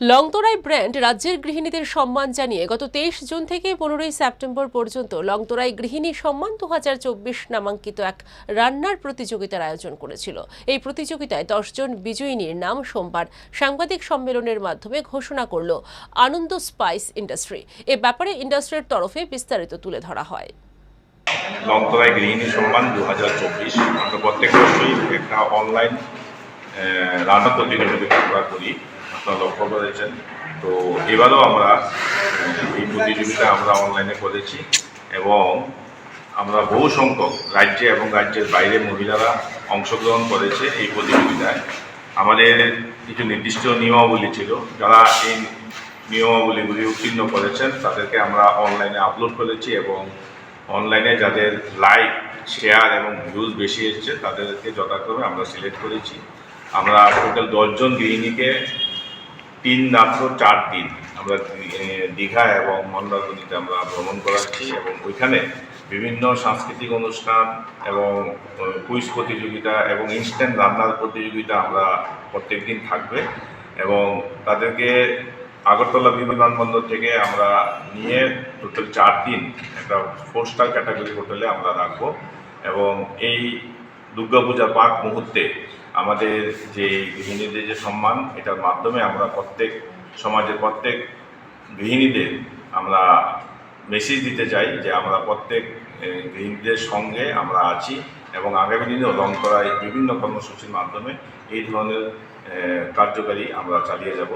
লংতরাই brand রাজ্যের গৃহিণীদের সম্মান জানিয়ে গত তেইশ জুন থেকে পনেরোই সেপ্টেম্বর পর্যন্ত লংতরাই গৃহিণী সম্মান দু নামাঙ্কিত এক রান্নার প্রতিযোগিতার আয়োজন করেছিল। এই প্রতিযোগিতায় দশজন বিজয়িনীর নাম সোমবার সাংবাদিক সম্মেলনের মাধ্যমে ঘোষণা করল আনন্দ স্পাইস ইন্ডাস্ট্রি। এ ব্যাপারে ইন্ডাস্ট্রির তরফে বিস্তারিত তুলে ধরা হয়। লংতরায় গৃহিণী সম্মান দু হাজার চব্বিশ। আমরা প্রত্যেক বছরই একটা অনলাইন রান্না প্রতিযোগিতা আমরা করি। আপনারা লক্ষ্য করেছেন। তো এবারও আমরা, এই প্রতিযোগিতা আমরা অনলাইনে করেছি এবং আমরা বহু সংখ্যক রাজ্যে এবং রাজ্যের বাইরে মহিলারা অংশগ্রহণ করেছে এই প্রতিযোগিতায়। আমাদের কিছু নির্দিষ্ট নিয়মাবলী ছিল। যারা এই নিয়মাবলীগুলি উত্তীর্ণ করেছেন, তাদেরকে আমরা অনলাইনে আপলোড করেছি এবং অনলাইনে যাদের লাইক শেয়ার এবং ভিউজ বেশি এসেছে, তাদেরকে যথাক্রমে আমরা সিলেক্ট করেছি। আমরা টোটাল দশজন গৃহিণীকে তিন রাত্র চার দিন আমরা দীঘা এবং মন্দারমণিতে আমরা ভ্রমণ করাচ্ছি এবং ওইখানে বিভিন্ন সাংস্কৃতিক অনুষ্ঠান এবং কুইজ প্রতিযোগিতা এবং ইনস্ট্যান্ট রান্নার প্রতিযোগিতা আমরা প্রত্যেক দিন থাকবে এবং তাদেরকে আগরতলা বিমানবন্দর থেকে আমরা নিয়ে টোটাল চার দিন একটা ফোর স্টার ক্যাটাগরি হোটেলে আমরা রাখব এবং এই দুর্গাপূজার পাক মুহূর্তে আমাদের যে গৃহিণীদের যে সম্মান, এটার মাধ্যমে আমরা প্রত্যেক সমাজের প্রত্যেক গৃহিণীদের আমরা মেসেজ দিতে চাই যে আমরা প্রত্যেক গৃহিণীদের সঙ্গে আমরা আছি এবং আগামী দিনেও রং করায় বিভিন্ন কর্মসূচির মাধ্যমে এই ধরনের কার্যকারী আমরা চালিয়ে যাব।